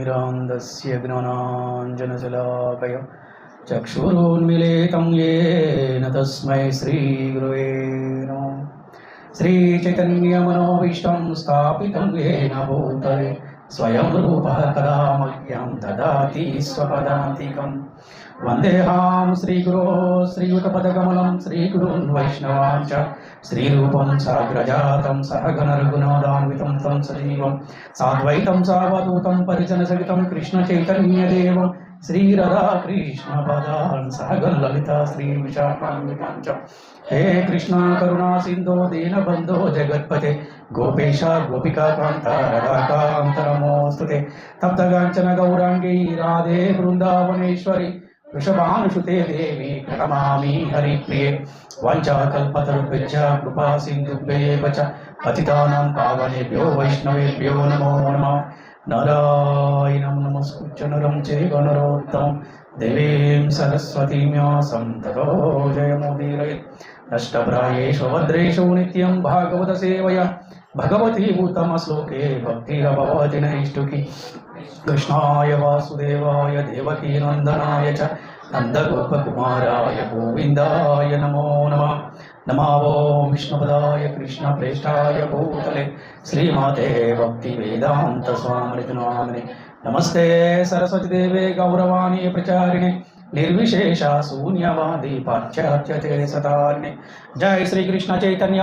ज्ञानतिमिरान्धस्य ज्ञानाञ्जनशलाकय चक्षुरुन्मिलितं येन तस्मै श्रीगुरुवे नमः श्रीचैतन्यमनोभीष्टं स्थापितं येन भूतले स्वयं रूपः कदा मह्यं ददाति स्वपदान्तिकम् వందేహాం శ్రీగురో శ్రీయుతపదకమలం శ్రీగురున్ వైష్ణవాంశ శ్రీరూపం సహగ్రజాతం సహగణరఘునాదాన్వితం తం సజీవం సాద్వైతం సావధూతం పరిజనసహితం కృష్ణ చైతన్యదేవం శ్రీరధాకృష్ణ పదాన్ సహగ లలిత శ్రీ విశాఖాన్వితాంచ హే కృష్ణ కరుణా సింధో దీనబంధో జగత్పతే గోపేశ గోపికాకాంత రడాకాంతరమోస్తుతే తప్తగాంచన గౌరాంగీ రాధే బృందావనేశ్వరి वृषभानुषुते देवी प्रणमामि हरिप्रिये वाञ्छाकल्पतरुभ्यश्च कृपा सिन्धुभ्येव च पतितानां पावनेभ्यो वैष्णवेभ्यो नमो नमः। नारायणं नमस्कृत्य नरं चैव नरोत्तमं। देवीं सरस्वतीं व्यासं ततो जयमुदीरयेत् नष्टप्रायेषु भद्रेषु नित्यं भागवतसेवया भगवती उत्तमश्लोके भक्तिरभवति नैष्टुकी। कृष्णाय वासुदेवाय देवकीनन्दनाय च नन्दगोपकुमाराय गोविन्दाय नमो नमः नमावो विष्णुपदाय कृष्णप्रेष्ठाय भूतले श्रीमाते भक्तिवेदान्तस्वामृतनामिने नमस्ते सरस्वतीदेवे गौरवाणी प्रचारिणे निर्विशेष शून्यवादी पाश्चात्यते सतारिणे जय श्री कृष्ण चैतन्य,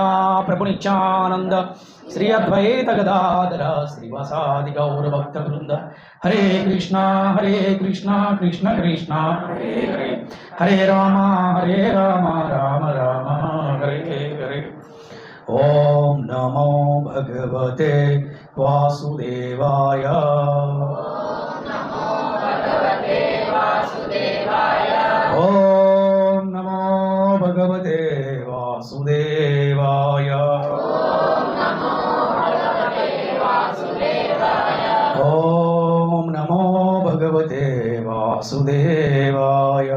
प्रभु नित्यानंद श्री अद्वैत गदाधर, श्रीवासादि गौर भक्त वृंद हरे कृष्णा हरे कृष्णा, कृष्ण कृष्णा, हरे हरे। हरे राम हरे राम राम राम, हरे हरे। ॐ नमो भगवते वासुदेवाय। ఓం నమో భగవతే వాసుదేవాయ ఓం నమో భగవతే వాసుదేవాయ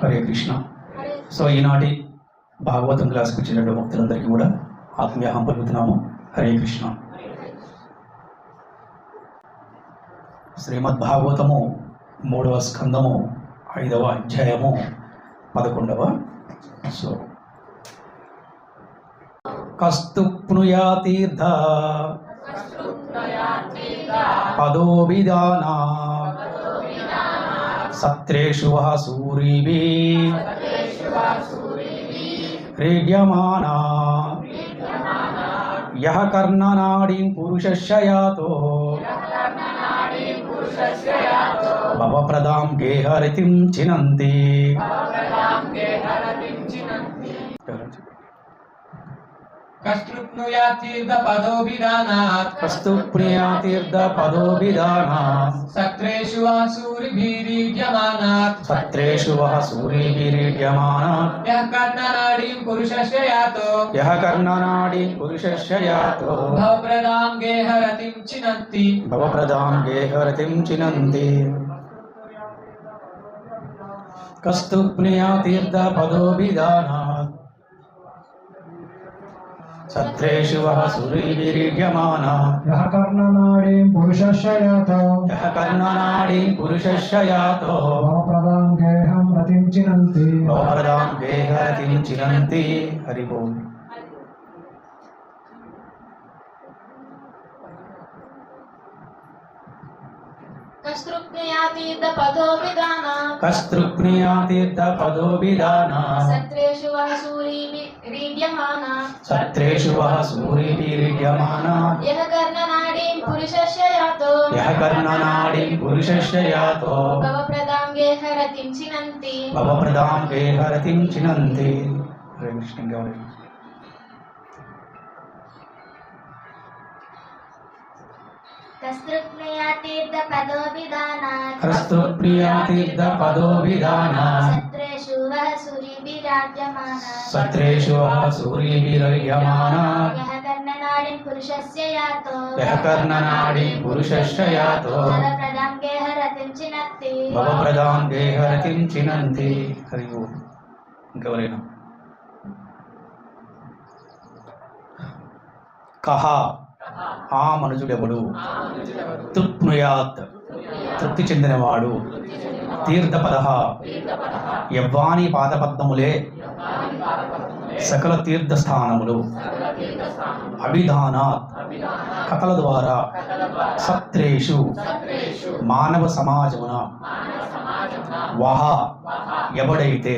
హరే కృష్ణ సో ఈనాటి భాగవతం క్లాస్కి వచ్చినటువంటి భక్తులందరికీ కూడా ఆత్మీయాహం పలుకుతున్నాము హరే కృష్ణ. శ్రీమద్భాగవతము మూడవ స్కందము ఐదవ అధ్యాయము పదకొండవ సో కస్తుప్నుయా తీర్థ పదో విధానా సత్రేషు వః సూరిభిः క్రీడ్యమానా యహ కర్ణనాడీం పురుషశయాతో పురుషస్య యాతో భవప్రదాం గేహరతిం कष्टुप्नुयातीर्दपदोभिधानात् कष्टुप्नुयातीर्दपदोभिधानात् सत्रेषु वा सूरिभिरीड्यमानात् सत्रेषु वः सूरिभिरीड्यमानात् यः कर्णनाडीं पुरुषस्य यातो यः कर्णनाडीं पुरुषस्य यातो भवप्रदां गेहरतिं चिनन्ति भवप्रदां गेहरतिं चिनन्ति कस्तुप्निया तीर्थ पदोभिधानात् సత్రేషు వః సురీవిరీడ్యమానా యః కర్ణనాడీం పురుషస్య యాతో యః కర్ణనాడీం పురుషస్య యాతో భవప్రదాం గేహం రతిం చినంతి భవప్రదాం గేహరతిం చినంతి హరి ఓం. కస్తృజ్ఞయాతీర్థపదోవిధానా కస్తృప్నియాతీర్థ పదోభిధానాత్ సత్రేషు వసూరీమి రీడ్యమానా సత్రేషు వః సూరిభిరీడ్యమానా యః కర్ణనాడీం పురుషస్య యాతో యః కర్ణనాడీం పురుషస్య యాతో భవప్రదాంగే హరతిం చినంతి కృష్ణ గౌరీ కస్తృజ్ఞయాతీర్థపదోవిధానా కస్తృప్రియాతీర్థ పదోభిధానా సత్రేషు వసూరిభిరాజ్యమానా సత్రేషు వః సూరిభిరయమానా యః కర్ణనాడీం పురుషస్య యాతో యః కర్ణనాడీం పురుషస్య యాతో భవప్రదాంగే హరతిం చినంతి భవప్రదాం గేహరతిం చినంతి హరి ఓం ఇంకెవరైనా కహ ఆ మనుషుడెవడు తృప్నుయాత్. తృప్తి చెందినవాడు. తీర్థపద యవ్వాని పాదపద్మములే సకల తీర్థస్థానములు. అభిధానాత్. కథల ద్వారా సత్రేషు మానవ సమాజమున వహ ఎవడైతే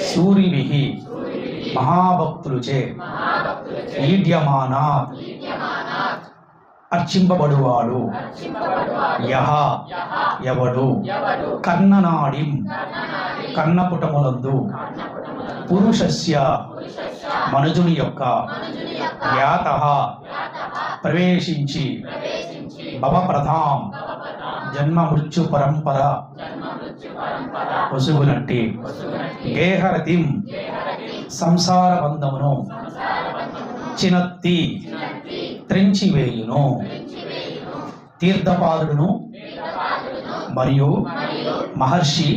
సూరిభి మహాభక్తులుచే ఈడ్యమానా అర్చింపబడువాడు. యహ ఎవడు కర్ణనాడిం కర్ణపుటములందు. పురుషస్య మనుజుని యొక్క యాత ప్రవేశించి భవప్రధాం. జన్మ మృత్యు పరంపర. వసుగునట్టి. గేహరతిం. సంసార బంధమును చినత్తి. త్రెంచివేయును. తీర్థపాదుడును మరియు మహర్షి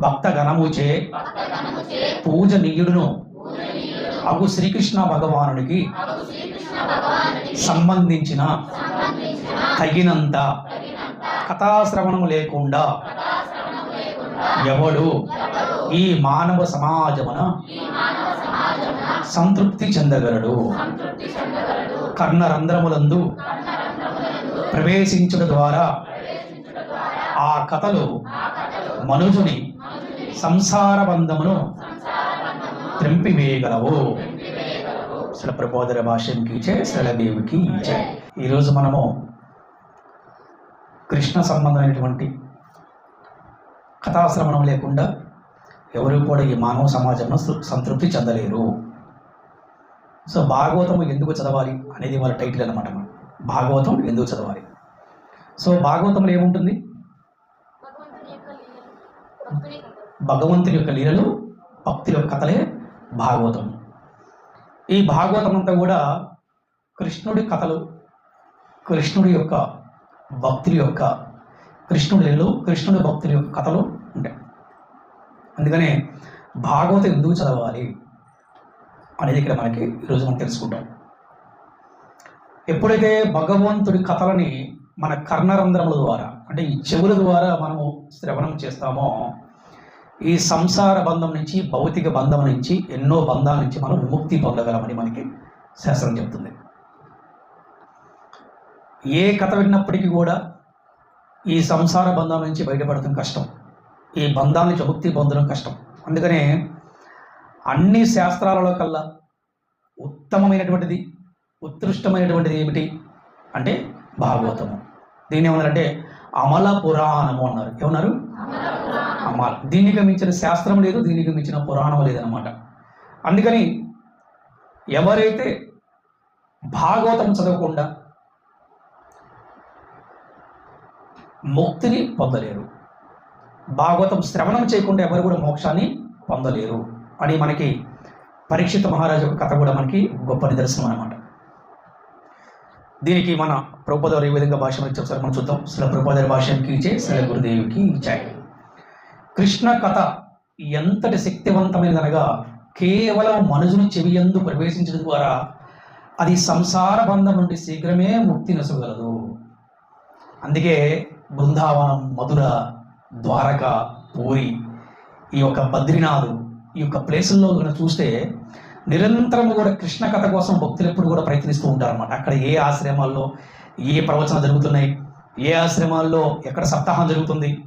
భక్తగణముచే పూజనీయుడును. అగు శ్రీకృష్ణ భగవానుడికి సంబంధించిన తగినంత కథాశ్రవణము లేకుండా ఎవడు ఈ మానవ సమాజమున సంతృప్తి చెందగలడు. కర్ణరంధ్రములందు ప్రవేశించుట ద్వారా ఆ కథలు మనుజుని సంసార బంధమును త్రెంపివేయగలవు. శ్రీ ప్రబోధన భాష్యంకి ఇచ్చే శ్రలదేవికి ఇచ్చే ఈరోజు మనము కృష్ణ సంబంధమైనటువంటి కథాశ్రవణం లేకుండా ఎవరు కూడా ఈ మానవ సమాజంలో సంతృప్తి చెందలేరు. సో భాగవతము ఎందుకు చదవాలి అనేది వాళ్ళ టైటిల్ అనమాట భాగవతం ఎందుకు చదవాలి? సో భాగవతంలో ఏముంటుంది? భగవంతుని యొక్క లీలలు భక్తుల యొక్క కథలే భాగవతం. ఈ భాగవతం అంతా కూడా కృష్ణుడి కథలు కృష్ణుడి యొక్క భక్తుల యొక్క కృష్ణుడి లీలలు కృష్ణుడి భక్తుల యొక్క కథలు ఉంటాయి. అందుకనే భాగవతం ఎందుకు చదవాలి? అనేది ఇక్కడ మనకి ఈరోజు మనం తెలుసుకుంటాం. ఎప్పుడైతే భగవంతుడి కథలని మన కర్ణరంధ్రముల ద్వారా అంటే ఈ చెవుల ద్వారా మనము శ్రవణం చేస్తామో ఈ సంసార బంధం నుంచి భౌతిక బంధం నుంచి ఎన్నో బంధాల నుంచి మనం విముక్తి పొందగలమని మనకి శాస్త్రం చెప్తుంది. ఏ కథ విన్నప్పటికీ కూడా ఈ సంసార బంధం నుంచి బయటపడటం కష్టం. ఈ బంధాల నుంచి ముక్తి పొందడం కష్టం. అందుకనే అన్ని శాస్త్రాలలో కల్లా ఉత్తమమైనటువంటిది ఉత్కృష్టమైనటువంటిది ఏమిటి అంటే భాగవతము. దీన్ని ఏమన్నారంటే అమల పురాణము అన్నారు. ఏమన్నారు? అమల. దీనికి మించిన శాస్త్రం లేదు దీనికి మించిన పురాణం లేదనమాట అందుకని ఎవరైతే భాగవతం చదవకుండా ముక్తిని పొందలేరు భాగవతం శ్రవణం చేయకుండా ఎవరు కూడా మోక్షాన్ని పొందలేరు. అని మనకి పరీక్షిత మహారాజు యొక్క కథ కూడా మనకి గొప్ప నిదర్శనం అనమాట దీనికి మన ప్రభుపాదారు ఏ విధంగా భాష ఒకసారి మనం చూద్దాం. శ్రీ ప్రభుపాదారి భాషకి ఇచ్చే శ్రీ గురుదేవికి ఇచ్చాయి కృష్ణ కథ ఎంతటి శక్తివంతమైనదనగా కేవలం మనుషుని చెవియందు ప్రవేశించడం ద్వారా అది సంసార బంధం నుండి శీఘ్రమే ముక్తి నొసగలదు. అందుకే బృందావనం మధుర ద్వారక పూరి ఈ యొక్క బద్రీనాథ్ ఈ యొక్క ప్లేసుల్లో మనం చూస్తే నిరంతరం కూడా కృష్ణ కథ కోసం భక్తులు ఎప్పుడు కూడా ప్రయత్నిస్తూ ఉంటారన్నమాట. అక్కడ ఏ ఆశ్రమాల్లో ఏ ప్రవచనాలు జరుగుతున్నాయి? ఏ ఆశ్రమాల్లో ఎక్కడ సప్తాహం జరుగుతుంది?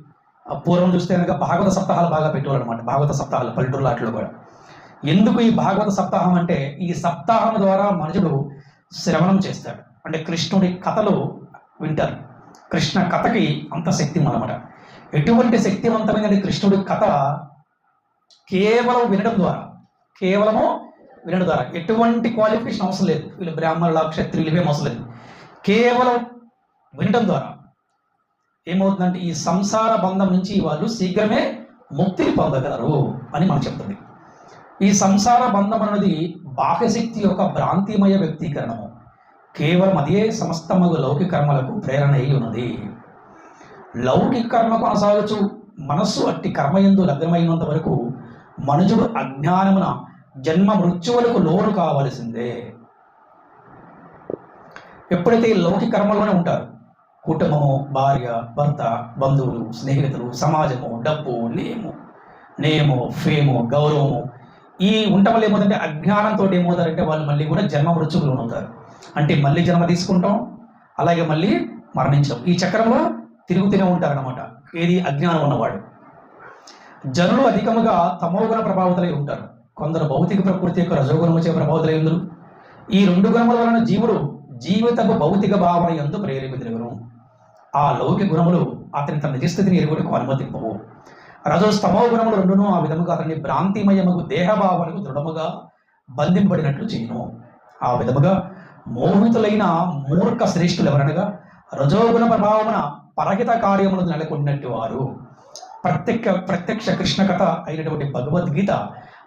పూర్వం చూస్తే కనుక భాగవత సప్తాహాలు బాగా పెట్టేవారు అనమాట భాగవత సప్తాహాలు పల్లెటూరు లాట్లో కూడా. ఎందుకు ఈ భాగవత సప్తాహం అంటే ఈ సప్తాహం ద్వారా మనుషుడు శ్రవణం చేస్తాడు అంటే కృష్ణుడి కథలు వింటారు. కృష్ణ కథకి అంత శక్తి అనమాట ఎటువంటి శక్తివంతమైన కృష్ణుడి కథ కేవలం వినడం ద్వారా. కేవలము వినడం ద్వారా. ఎటువంటి క్వాలిఫికేషన్ అవసరం లేదు. వీళ్ళు బ్రాహ్మణుల క్షత్రియులు ఏం అవసరం లేదు. కేవలం వినడం ద్వారా. ఏమవుతుందంటే ఈ సంసార బంధం నుంచి వాళ్ళు శీఘ్రమే ముక్తిని పొందగలరు అని మనం చెప్తుంది. ఈ సంసార బంధం అనేది బాహ్యశక్తి యొక్క భ్రాంతిమయ వ్యక్తీకరణము. కేవలం అదే సమస్తమగు లౌకిక కర్మలకు ప్రేరణ అయి ఉన్నది. లౌకిక కర్మ కొనసాగచ్చు. మనస్సు అట్టి కర్మ ఎందు లగ్నమైనంత వరకు మనుషుడు అజ్ఞానమున జన్మ మృత్యువులకు లోను కావలసిందే. ఎప్పుడైతే ఈ లౌకిక ఉంటారు కుటుంబము భార్య భర్త బంధువులు స్నేహితులు సమాజము డబ్బు నేము నేము ఫేము గౌరవము ఈ ఉండటం వల్ల ఏమవుతుందంటే అజ్ఞానంతో ఏమవుతారంటే వాళ్ళు మళ్ళీ కూడా జన్మ మృత్యువులు ఉంటారు అంటే మళ్ళీ జన్మ తీసుకుంటాం అలాగే మళ్ళీ మరణించడం ఈ చక్రంలో తిరుగుతూనే ఉంటారనమాట ఏది అజ్ఞానం ఉన్నవాడు. జనులు అధికముగా తమోగుణ ప్రభావితులై ఉంటారు. కొందరు భౌతిక ప్రకృతి యొక్క రజోగుణముచే ప్రభావితులై ఉందరు. ఈ రెండు గుణముల వలన జీవుడు జీవితపు భౌతిక భావన ఎందు ప్రేరేపితులు ఆ లౌకిక గుణములు అతని తన నిజస్థితిని ఎరుగుటకు అనుమతింపవు. రజోస్తమో గుణములు రెండును ఆ విధముగా అతని భ్రాంతిమయముకు దేహభావనకు దృఢముగా బంధింపడినట్లు చేయను. ఆ విధముగా మోహితులైన మూర్ఖ శ్రేష్ఠులు ఎవరనగా రజోగుణ ప్రభావమున పరహిత కార్యములు నెలకొన్నట్టు వారు. ప్రత్యక్ష ప్రత్యక్ష కృష్ణ కథ అయినటువంటి భగవద్గీత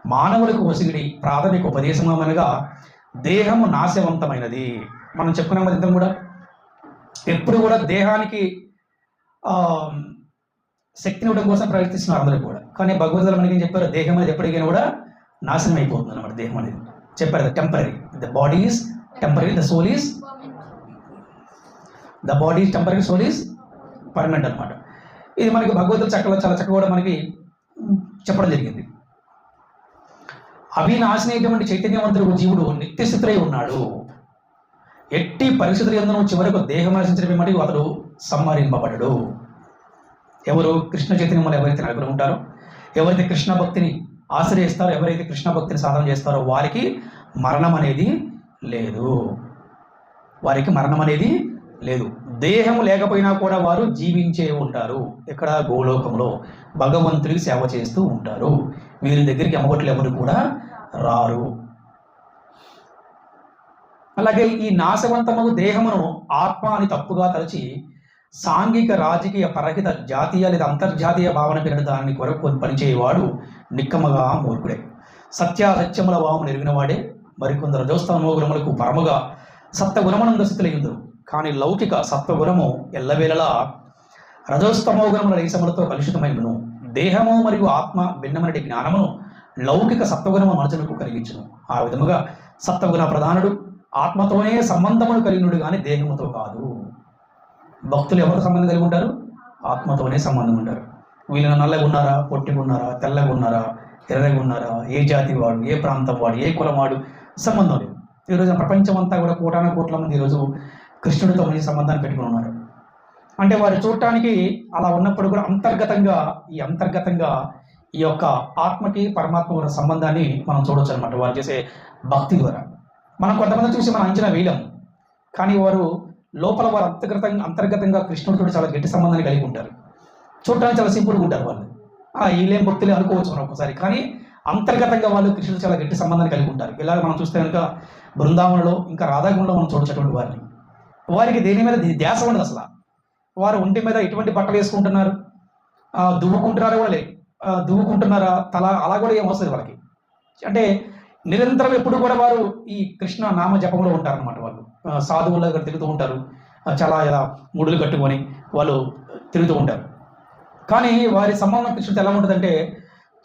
మానవులకు వసిగిడి ప్రాథమిక ఉపదేశమనగా దేహము నాశవంతమైనది. మనం చెప్పుకున్నాం కదా కూడా. ఎప్పుడు కూడా దేహానికి ఆ, శక్తిని ఇవ్వడం కోసం ప్రయత్నిస్తున్నారు అందరూ కూడా. కానీ భగవద్గీతలో మనకి ఏం చెప్పారు? దేహం అనేది ఎప్పటికైనా కూడా నాశనం అయిపోతుంది అనమాట దేహం అనేది. చెప్పారు temporary the body is temporary the soul is the body temporary soul is permanent అనమాట ఇది మనకి భగవద్గీత చక్కలో చాలా చక్కగా కూడా మనకి చెప్పడం జరిగింది. అవినాశనైనటువంటి చైతన్యవంతుడు జీవుడు నిత్యస్థితులై ఉన్నాడు. ఎట్టి పరిస్థితులు ఎందును చివరకు దేహం నశించడం మరియు అతడు సంహరింపబడడు. ఎవరు కృష్ణ చైతన్యములు ఎవరైతే నలుగురు ఉంటారో ఎవరైతే కృష్ణ భక్తిని ఆశ్రయిస్తారో ఎవరైతే కృష్ణ భక్తిని సాధన చేస్తారో వారికి మరణం అనేది లేదు. వారికి మరణం అనేది లేదు. దేహం లేకపోయినా కూడా వారు జీవించే ఉంటారు. ఇక్కడ గోలోకంలో భగవంతుడికి సేవ చేస్తూ ఉంటారు. వీరి దగ్గరికి అమ్మగట్లు ఎవరు కూడా రారు. అలాగే ఈ నాశవంతము దేహమును ఆత్మ అని తప్పుగా తలచి సాంఘిక రాజకీయ పరహిత జాతీయ లేదా అంతర్జాతీయ భావన పేరిట దాన్ని కొరకు పనిచేయవాడు నిక్కమగా మూర్ఖుడే. సత్యాసత్యముల భావము ఎరిగినవాడే మరికొందరు రజోస్తమోగుణములకు పరముగా సత్త సత్వగుణమునంద స్థితులయ్యుందరు కానీ లౌకిక సత్వగుణము ఎల్లవేళలా రజోస్తమోగుణముల రేసములతో కలుషితమైనను. దేహము మరియు ఆత్మ భిన్నమైన జ్ఞానమును లౌకిక సత్వగుణము మనుషులకు కలిగించను. ఆ విధముగా సత్వగుణ ప్రధానుడు ఆత్మతోనే సంబంధమును కలిగినడు కానీ దేహముతో కాదు. భక్తులు ఎవరు సంబంధం కలిగి ఉంటారు? ఆత్మతోనే సంబంధం ఉంటారు. వీళ్ళు నల్లగా ఉన్నారా పొట్టిగా ఉన్నారా తెల్లగా ఉన్నారా ఎర్రగా ఉన్నారా ఏ జాతి వాడు? ఏ ప్రాంతం వాడు? ఏ కులం వాడు సంబంధం లేదు. ఈరోజు ప్రపంచం అంతా కూడా కోటాన కోట్ల మంది ఈరోజు కృష్ణుడితో మంచి సంబంధాన్ని పెట్టుకుని ఉన్నారు. అంటే వారు చూడటానికి అలా ఉన్నప్పుడు కూడా అంతర్గతంగా ఈ అంతర్గతంగా ఈ యొక్క ఆత్మకి పరమాత్మ ఉన్న సంబంధాన్ని మనం చూడొచ్చు అనమాట వారు చేసే భక్తి ద్వారా. మనం కొంతమంది చూసి మనం అంచనా వేయలేం. కానీ వారు లోపల వారు అంతర్గతంగా అంతర్గతంగా కృష్ణుడితో చాలా గట్టి సంబంధాన్ని కలిగి ఉంటారు. చూడటానికి చాలా సింపుల్గా ఉంటారు వాళ్ళు. ఆ వీళ్ళేం భక్తులే అనుకోవచ్చు మనం ఒకసారి. కానీ అంతర్గతంగా వాళ్ళు కృష్ణుడు చాలా గట్టి సంబంధాన్ని కలిగి ఉంటారు. ఇలాగ మనం చూస్తే కనుక బృందావనంలో ఇంకా రాధాగుండంలో మనం చూడొచ్చటువంటి వారిని. వారికి దేని మీద ధ్యాస ఉండదు అసలు. వారు ఒంటి మీద ఎటువంటి బట్టలు వేసుకుంటున్నారు దువ్వుకుంటున్నారా కూడా లేదు. దువ్వుకుంటున్నారా తల అలా కూడా ఏం వస్తుంది వాళ్ళకి. అంటే నిరంతరం ఎప్పుడు కూడా వారు ఈ కృష్ణ నామ జపంలో ఉంటారన్నమాట వాళ్ళు. సాధువుల దగ్గర తిరుగుతూ ఉంటారు. చాలా ఇలా ముడులు కట్టుకొని వాళ్ళు తిరుగుతూ ఉంటారు. కానీ వారి సంబంధం కృష్ణుడితో ఎలా ఉంటుందంటే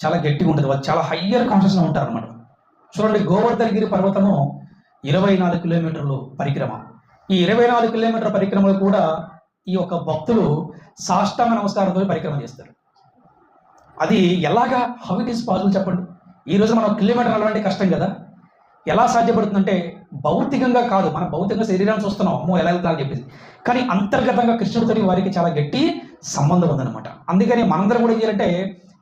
చాలా గట్టిగా ఉంటుంది. వాళ్ళు చాలా హయ్యర్ కాన్షియస్గా ఉంటారు అనమాట చూడండి గోవర్ధనగిరి పర్వతము ఇరవై నాలుగు కిలోమీటర్లు పరిక్రమ. ఈ ఇరవై నాలుగు కిలోమీటర్ల పరిక్రమలు కూడా ఈ యొక్క భక్తులు సాష్టాంగ నమస్కారంతో పరిక్రమ చేస్తారు. అది ఎలాగా హౌ ఇట్ ఈస్ పాసిబుల్ చెప్పండి? ఈ రోజు మనం కిలోమీటర్ నడవాలంటే కష్టం కదా. ఎలా సాధ్యపడుతుందంటే భౌతికంగా కాదు మనం భౌతికంగా శరీరాన్ని చూస్తున్నాం అమ్మో ఎలా వెళ్తారని చెప్పేసి. కానీ అంతర్గతంగా కృష్ణుడితో వారికి చాలా గట్టి సంబంధం ఉందన్నమాట. అందుకని మనందరం కూడా ఏం చేయాలంటే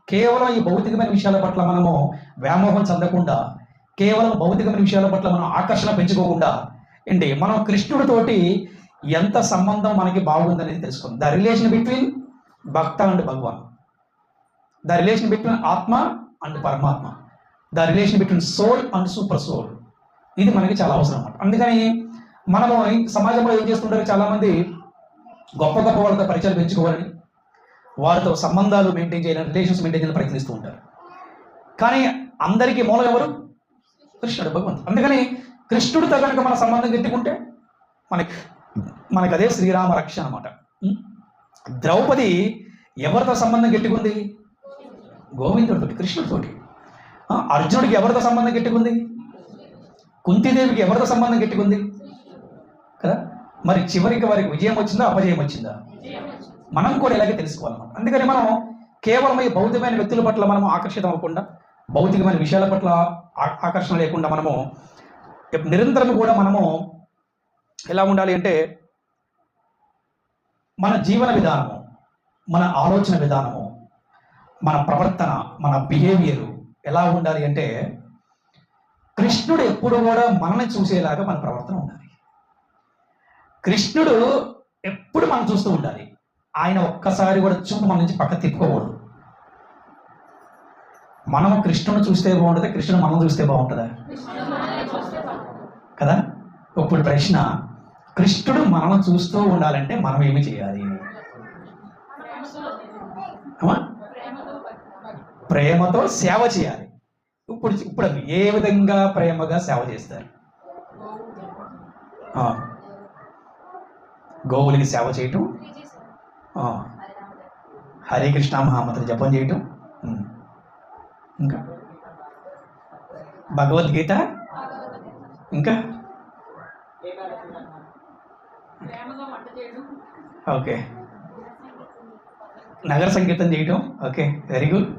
కేవలం ఈ భౌతికమైన విషయాల పట్ల మనము వ్యామోహం చెందకుండా కేవలం భౌతికమైన విషయాల పట్ల మనం ఆకర్షణ పెంచుకోకుండా ఏంటి మనం కృష్ణుడితోటి ఎంత సంబంధం మనకి బాగుందనేది తెలుసుకుందాం the relation between bhakta and Bhagwan. The relation between atma and paramatma. The relation between soul and super soul ఇది మనకి చాలా అవసరం అన్నమాట. అందుకని మనము సమాజంలో ఏం చేస్తుంటారు చాలా మంది గొప్ప గొప్ప వాళ్ళతో పరిచయాలు పెంచుకోవాలని వారితో సంబంధాలు మెయింటైన్ చేయాలని రిలేషన్స్ మెయింటైన్ చేయాలని ప్రయత్నిస్తూ ఉంటారు. కానీ అందరికీ మూలం ఎవరు? కృష్ణుడు భగవంతుడు. అందుకని కృష్ణుడితో కనుక మన సంబంధం గెట్టుకుంటే మనకి మనకి అదే శ్రీరామ రక్ష అనమాట ద్రౌపది ఎవరితో సంబంధం గట్టుకుంది గోవిందుడితోటి కృష్ణుడితోటి. అర్జునుడికి ఎవరితో సంబంధం గట్టుకుంది కుంతీదేవికి ఎవరితో సంబంధం గట్టుకుంది కదా? మరి చివరికి వారికి విజయం వచ్చిందా అపజయం వచ్చిందా? మనం కూడా ఇలాగే తెలుసుకోవాలన్నమాట. అందుకని మనం కేవలం ఈ భౌతికమైన వ్యక్తుల పట్ల మనము ఆకర్షితం అవ్వకుండా భౌతికమైన విషయాల పట్ల ఆకర్షణ లేకుండా మనము నిరంతరం కూడా మనము ఎలా ఉండాలి అంటే మన జీవన విధానము మన ఆలోచన విధానము మన ప్రవర్తన మన బిహేవియర్ ఎలా ఉండాలి అంటే కృష్ణుడు ఎప్పుడు కూడా మనల్ని చూసేలాగా మన ప్రవర్తన ఉండాలి. కృష్ణుడు ఎప్పుడు మనం చూస్తూ ఉండాలి. ఆయన ఒక్కసారి కూడా చూపు మన నుంచి పక్క తిప్పుకోకూడదు. మనం కృష్ణుని చూస్తే బాగుంటుంది కృష్ణుడు మనం చూస్తే బాగుంటుందా? కదా? ఇప్పుడు ప్రశ్న కృష్ణుడు మనం చూస్తూ ఉండాలంటే మనం ఏమి చేయాలి? ప్రేమతో సేవ చేయాలి. ఇప్పుడు ఇప్పుడు ఏ విధంగా ప్రేమగా సేవ చేస్తారు? గోవులకి సేవ చేయటం? హరికృష్ణ హరే కృష్ణ మహామంత్రి జపం చేయటం? ఇంకా? భగవద్గీత? ఇంకా? ఓకే. నగర సంగీతం చేయటం. ఓకే. Very good.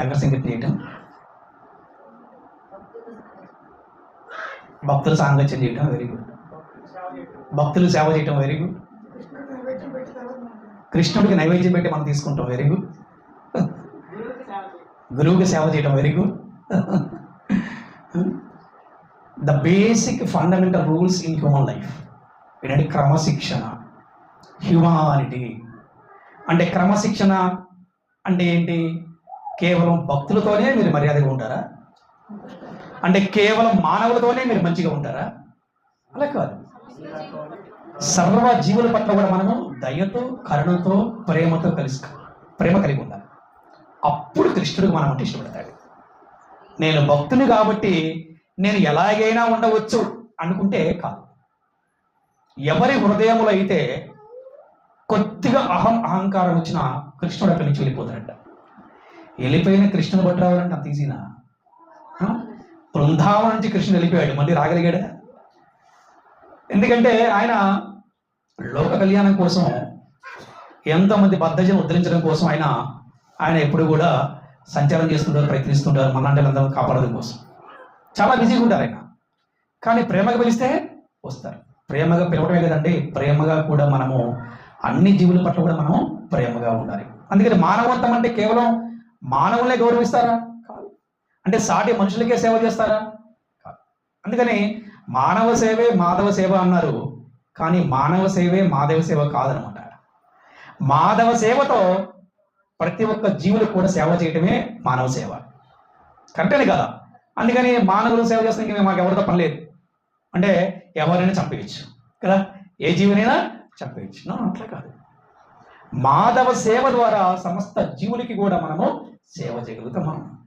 నగర సంగీతం చేయటం. భక్తులు సాంగత్యం చేయటం. Very good. భక్తులు సేవ చేయటం. Very good. కృష్ణుడికి నైవేద్యం పెట్టి మనం తీసుకుంటాం. Very good. గురువుకి సేవ చేయటం. Very good. The basic fundamental rules in human life ఏంటంటే క్రమశిక్షణ హ్యూమానిటీ అంటే క్రమశిక్షణ అంటే ఏంటి? కేవలం భక్తులతోనే మీరు మర్యాదగా ఉంటారా? అంటే కేవలం మానవులతోనే మీరు మంచిగా ఉంటారా? అలా కాదు. సర్వ జీవుల పట్ల కూడా మనము దయతో కరుణతో ప్రేమతో కలిసి ప్రేమ కలిగి ఉండాలి. అప్పుడు కృష్ణుడికి మనం అంటే ఇష్టపడతాడు. నేను భక్తుని కాబట్టి నేను ఎలాగైనా ఉండవచ్చు అనుకుంటే కాదు. ఎవరి హృదయములు అయితే కొద్దిగా అహం అహంకారం వచ్చిన కృష్ణుడు అక్కడి నుంచి వెళ్ళిపోతాడంట. వెళ్ళిపోయిన కృష్ణుని బట్టి రావాలంటే అంత ఈజీనా? బృందావనం నుంచి కృష్ణుడు వెళ్ళిపోయాడు. మళ్ళీ రాగలిగాడా? ఎందుకంటే ఆయన లోక కళ్యాణం కోసం ఎంతోమంది బద్ధజను ఉద్ధరించడం కోసం ఆయన ఆయన ఎప్పుడు కూడా సంచారం చేస్తుంటారు ప్రయత్నిస్తుంటారు మనంటే అందరం కాపాడడం కోసం. చాలా బిజీగా ఉంటారు ఆయన. కానీ ప్రేమగా పిలిస్తే వస్తారు. ప్రేమగా పిలవడమే కదండి ప్రేమగా కూడా మనము అన్ని జీవుల పట్ల కూడా మనము ప్రేమగా ఉండాలి. అందుకని మానవత్వం అంటే కేవలం మానవులనే గౌరవిస్తారా? కాదు. అంటే సాటి మనుషులకే సేవ చేస్తారా? కాదు. అందుకని మానవ సేవే మాధవ సేవ అన్నారు. కానీ మానవ సేవే మాధవ సేవ కాదనమాట. మాధవ సేవతో ప్రతి ఒక్క జీవులకు కూడా సేవ చేయటమే మానవ సేవ. కరెక్టేనే కదా? అందుకని మానవులు సేవ చేస్తే ఇంక మాకు ఎవరితో పని లేదు. అంటే ఎవరైనా చంపేయచ్చు కదా? ఏ జీవునైనా చంపేయచ్చు. అట్లా కాదు. మాధవ సేవ ద్వారా సమస్త జీవులకి కూడా మనము సేవ చేయగలుగుతాం మనం.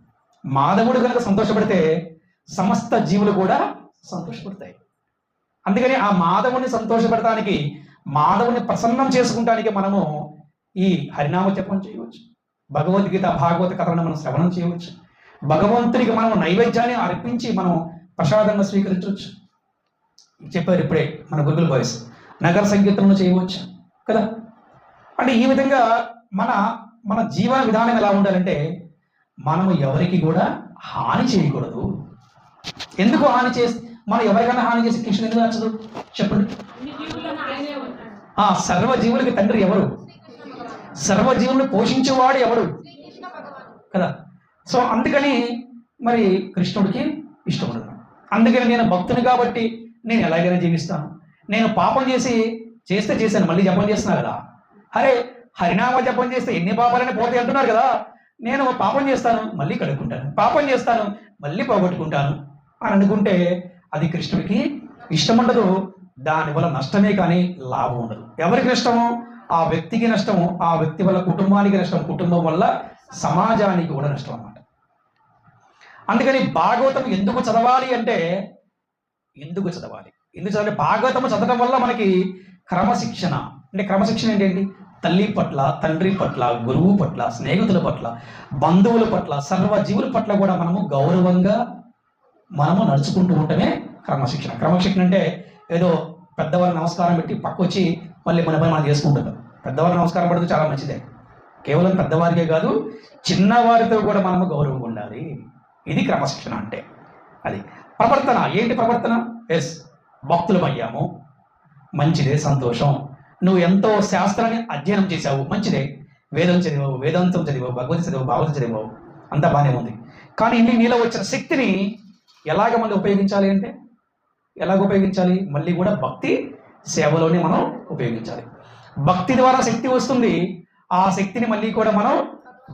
మాధవుడు కనుక సంతోషపడితే సమస్త జీవులు కూడా సంతోషపడతాయి. అందుకని ఆ మాధవుని సంతోషపడటానికి మాధవుని ప్రసన్నం చేసుకుంటానికి మనము ఈ హరినామ జపం చేయవచ్చు. భగవద్గీత భాగవత కథలను మనం శ్రవణం చేయవచ్చు. భగవంతునికి మనం నైవేద్యాన్ని అర్పించి మనం ప్రసాదంగా స్వీకరించవచ్చు. చెప్పారు ఇప్పుడే మన గురుకుల బాయ్స్. నగర సంకీర్తనలు చేయవచ్చు కదా? అంటే ఈ విధంగా మన మన జీవన విధానం ఎలా ఉండాలంటే మనము ఎవరికి కూడా హాని చేయకూడదు. ఎందుకు హాని చేసి మనం ఎవరికైనా హాని చేసి కృష్ణుడు ఎందుకు నచ్చదు చెప్పండి. ఆ సర్వ జీవులకి తండ్రి ఎవరు? సర్వజీవుని పోషించేవాడు ఎవడు? కదా? సో అందుకని మరి కృష్ణుడికి ఇష్టం ఉండదు. అందుకని నేను భక్తుని కాబట్టి నేను ఎలాగైనా జీవిస్తాను. నేను పాపం చేసి చేస్తే చేశాను మళ్ళీ జపం చేస్తున్నా కదా. అరే హరినామ జపం చేస్తే ఎన్ని పాపాలని పోతే అంటున్నారు కదా. నేను పాపం చేస్తాను మళ్ళీ కడుక్కుంటాను. పాపం చేస్తాను మళ్ళీ పోగొట్టుకుంటాను. అని అనుకుంటే అది కృష్ణుడికి ఇష్టం ఉండదు. దానివల్ల నష్టమే కానీ లాభం ఉండదు. ఎవరికి ఇష్టము? ఆ వ్యక్తికి నష్టము ఆ వ్యక్తి వల్ల కుటుంబానికి నష్టం కుటుంబం వల్ల సమాజానికి కూడా నష్టం అన్నమాట. అందుకని భాగవతం ఎందుకు చదవాలి అంటే ఎందుకు చదవాలి? ఎందుకు చదవాలి? భాగవతం చదవడం వల్ల మనకి క్రమశిక్షణ. అంటే క్రమశిక్షణ ఏంటండి తల్లి పట్ల తండ్రి పట్ల గురువు పట్ల స్నేహితుల పట్ల బంధువుల పట్ల సర్వజీవుల పట్ల కూడా మనము గౌరవంగా మనము నడుచుకుంటూ ఉండటమే క్రమశిక్షణ. క్రమశిక్షణ అంటే ఏదో పెద్దవాళ్ళు నమస్కారం పెట్టి పక్కొచ్చి మళ్ళీ మన పని మనం చేసుకుంటాం పెద్దవారు నమస్కారం పడితే చాలా మంచిదే. కేవలం పెద్దవారికే కాదు చిన్నవారితో కూడా మనము గౌరవం ఉండాలి. ఇది క్రమశిక్షణ అంటే. అది ప్రవర్తన. ఏంటి ప్రవర్తన? ఎస్ భక్తులమయ్యాము మంచిదే సంతోషం. నువ్వు ఎంతో శాస్త్రాన్ని అధ్యయనం చేశావు. మంచిదే. వేదం చదివావు వేదాంతం చదివావు భగవద్ చదివావు భాగవతం చదివావు. అంతా బాగానే ఉంది. కానీ నీ నీలో వచ్చిన శక్తిని ఎలాగ మళ్ళీ ఉపయోగించాలి అంటే? ఎలాగ ఉపయోగించాలి? మళ్ళీ కూడా భక్తి సేవలోనే మనం ఉపయోగించాలి. భక్తి ద్వారా శక్తి వస్తుంది. ఆ శక్తిని మళ్ళీ కూడా మనం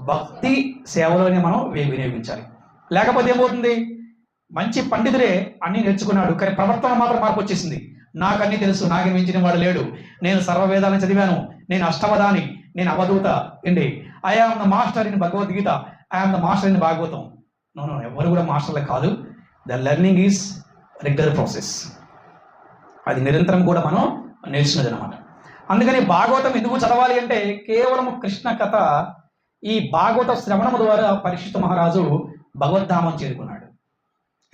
భక్తి సేవలోనే మనం వినియోగించాలి. లేకపోతే ఏమవుతుంది? మంచి పండితుడే అన్ని నేర్చుకున్నాడు కానీ ప్రవర్తన మాత్రం మార్పు వచ్చేసింది. నాకు అన్ని తెలుసు నాకు మించిన వాడు లేడు. నేను సర్వవేదాలను చదివాను. నేను అష్టవదాని నేను అవధూత అండి I am the master in Bhagavad Gita I am the master in Bhagavatam no no ఎవరు కూడా మాస్టర్లే కాదు. The learning is regular process అది నిరంతరం కూడా మనం నిలిచినది అనమాట అందుకని భాగవతం ఎందుకు చదవాలి అంటే కేవలం కృష్ణ కథ ఈ భాగవత శ్రవణము ద్వారా పరీక్షిత మహారాజు భగవద్ధామం చేరుకున్నాడు.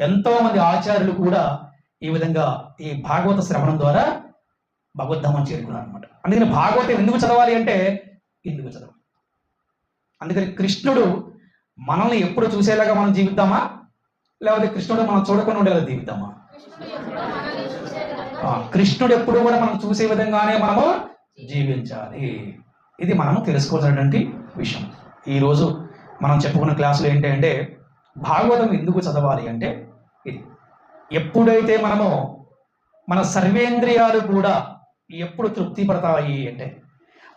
ఎంతోమంది ఆచార్యులు కూడా ఈ విధంగా ఈ భాగవత శ్రవణం ద్వారా భగవద్ధామం చేరుకున్నారు అనమాట అందుకని భాగవతం ఎందుకు చదవాలి అంటే ఎందుకు చదవాలి? అందుకని కృష్ణుడు మనల్ని ఎప్పుడు చూసేలాగా మనం జీవిద్దామా? లేకపోతే కృష్ణుడు మనం చూడకుండా ఉండేలా జీవిద్దామా? కృష్ణుడు ఎప్పుడు కూడా మనం చూసే విధంగానే మనము జీవించాలి. ఇది మనము తెలుసుకోవాల్సినటువంటి విషయం. ఈరోజు మనం చెప్పుకున్న క్లాసులు ఏంటంటే భాగవతం ఎందుకు చదవాలి అంటే ఇది. ఎప్పుడైతే మనము మన సర్వేంద్రియాలు కూడా ఎప్పుడు తృప్తి పడతాయి అంటే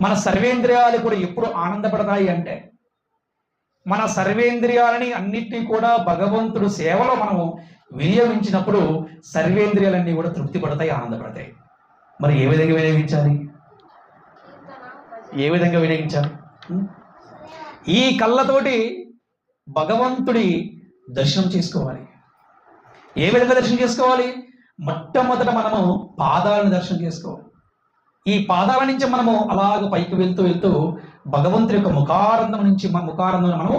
మన సర్వేంద్రియాలు కూడా ఎప్పుడు ఆనందపడతాయి అంటే మన సర్వేంద్రియాలని అన్నిటినీ కూడా భగవంతుడు సేవలో మనము వినియోగించినప్పుడు సర్వేంద్రియాలన్నీ కూడా తృప్తి పడతాయి ఆనందపడతాయి. మరి ఏ విధంగా వినియోగించాలి? ఏ విధంగా వినియోగించాలి? ఈ కళ్ళతోటి భగవంతుడి దర్శనం చేసుకోవాలి. ఏ విధంగా దర్శనం చేసుకోవాలి? మొట్టమొదట మనము పాదాలను దర్శనం చేసుకోవాలి. ఈ పాదాల నుంచి మనము అలాగ పైకి వెళ్తూ వెళ్తూ భగవంతుడి యొక్క ముఖారంధం నుంచి మన ముఖారంధం మనము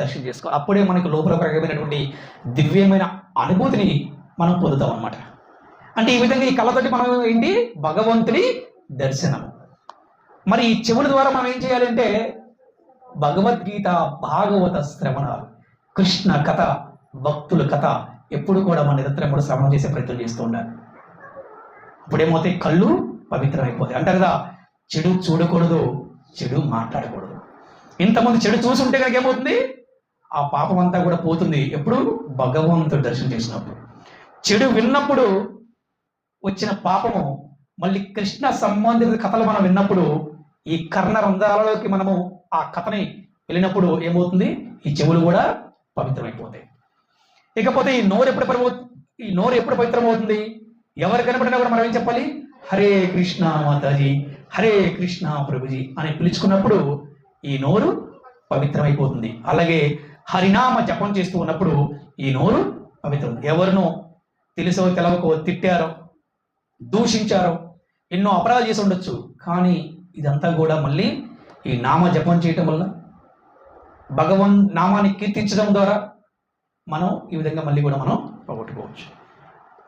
దర్శనం చేసుకోవాలి. అప్పుడే మనకు లోపల రకమైనటువంటి దివ్యమైన అనుభూతిని మనం పొందుతాం అన్నమాట. అంటే ఈ విధంగా ఈ కళ్ళతోటి మనం ఏంటి? భగవంతుని దర్శనం. మరి ఈ చెవుల ద్వారా మనం ఏం చేయాలంటే భగవద్గీత భాగవత శ్రవణాలు కృష్ణ కథ భక్తుల కథ ఎప్పుడు కూడా మన నిరంతరం కూడా శ్రవణం చేసే ప్రయత్నం చేస్తూ ఉండాలి. ఇప్పుడేమవుతాయి కళ్ళు పవిత్రమైపోతాయి. అంటారు కదా చెడు చూడకూడదు చెడు మాట్లాడకూడదు. ఇంతమంది చెడు చూసుంటే కనుక ఏమవుతుంది? ఆ పాపం అంతా కూడా పోతుంది. ఎప్పుడు? భగవంతుడు దర్శనం చేసినప్పుడు. చెడు విన్నప్పుడు వచ్చిన పాపము మళ్ళీ కృష్ణ సంబంధిత కథలు మనం విన్నప్పుడు ఈ కర్ణ రంధ్రాలలోకి మనము ఆ కథని వెళ్ళినప్పుడు ఏమవుతుంది? ఈ చెవులు కూడా పవిత్రమైపోతాయి. ఇకపోతే ఈ నోరు ఎప్పుడు పరమవు ఈ నోరు ఎప్పుడు పవిత్రమవుతుంది? ఎవరు కనపడినా కూడా మనం ఏం చెప్పాలి? హరే కృష్ణ మాతాజీ హరే కృష్ణ ప్రభుజీ అని పిలుచుకున్నప్పుడు ఈ నోరు పవిత్రమైపోతుంది. అలాగే హరినామ జపం చేస్తూ ఉన్నప్పుడు ఈ నోరు పవిత్రం. ఎవరినో తెలుసో తెలవకో తిట్టారో దూషించారో ఎన్నో అపరాధాలు చేసి ఉండొచ్చు. కానీ ఇదంతా కూడా మళ్ళీ ఈ నామ జపం చేయటం వల్ల భగవన్ నామాన్ని కీర్తించడం ద్వారా మనం ఈ విధంగా మళ్ళీ కూడా మనం పోగొట్టుకోవచ్చు.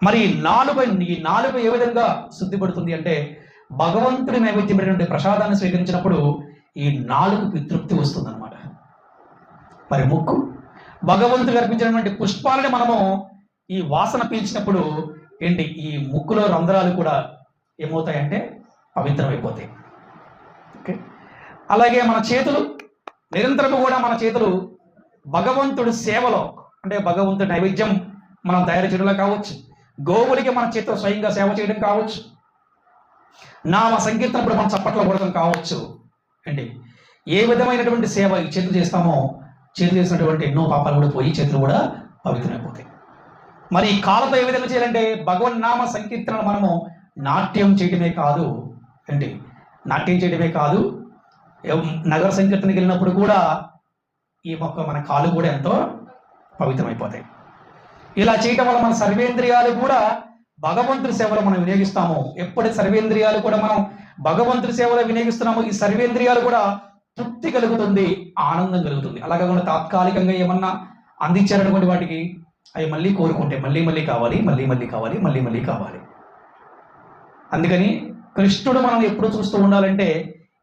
మరి నాలుగు ఈ నాలుగు ఏ విధంగా శుద్ధిపడుతుంది అంటే భగవంతుడి నైవేద్యమైనటువంటి ప్రసాదాన్ని స్వీకరించినప్పుడు ఈ నాలుగుకి తృప్తి వస్తుంది మరి ముక్కు. భగవంతుడు అర్పించినటువంటి పుష్పాలని మనము ఈ వాసన పీల్చినప్పుడు ఏంటి? ఈ ముక్కులో రంధ్రాలు కూడా ఏమవుతాయంటే పవిత్రమైపోతాయి. ఓకే? అలాగే మన చేతులు నిరంతరం కూడా మన చేతులు భగవంతుడి సేవలో అంటే భగవంతుడి నైవేద్యం మనం తయారు చేయడంలో కావచ్చు గోవులకి మన చేతితో స్వయంగా సేవ చేయడం కావచ్చు నామ సంకీర్తనప్పుడు మనం చప్పట్లో కూడా కావచ్చు. అండి ఏ విధమైనటువంటి సేవ ఈ చేతులు చేస్తామో చేతులు చేసినటువంటి ఎన్నో పాపాలు కూడా పోయి చేతులు కూడా పవిత్రమైపోతాయి. మరి ఈ కాలతో ఏ విధంగా చేయాలంటే భగవన్ నామ సంకీర్తనలు మనము నాట్యం చేయడమే కాదు ఏంటి నాట్యం చేయడమే కాదు నగర సంకీర్తనకి వెళ్ళినప్పుడు కూడా ఈ మొక్క మన కాలు కూడా ఎంతో పవిత్రమైపోతాయి. ఇలా చేయటం వల్ల మన సర్వేంద్రియాలు కూడా భగవంతుడి సేవలో మనం వినియోగిస్తాము. ఎప్పుడు సర్వేంద్రియాలు కూడా మనం భగవంతుడి సేవలో వినియోగిస్తున్నాము ఈ సర్వేంద్రియాలు కూడా తృప్తి కలుగుతుంది ఆనందం కలుగుతుంది. అలా కాకుండా తాత్కాలికంగా ఏమన్నా అందించారనుకోండి వాటికి అవి మళ్ళీ కోరుకుంటే మళ్ళీ మళ్ళీ కావాలి మళ్ళీ మళ్ళీ కావాలి మళ్ళీ మళ్ళీ కావాలి. అందుకని కృష్ణుడు మనం ఎప్పుడు చూస్తూ ఉండాలంటే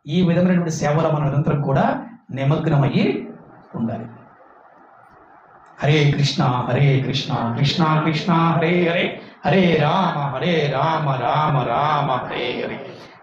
ఈ విధమైనటువంటి సేవల మనం నిరంతరం కూడా నిమగ్నమయ్యి ఉండాలి. హరే కృష్ణ హరే కృష్ణ కృష్ణ కృష్ణ హరే హరే హరే రామ హరే రామ రామ రామ హరే హరే.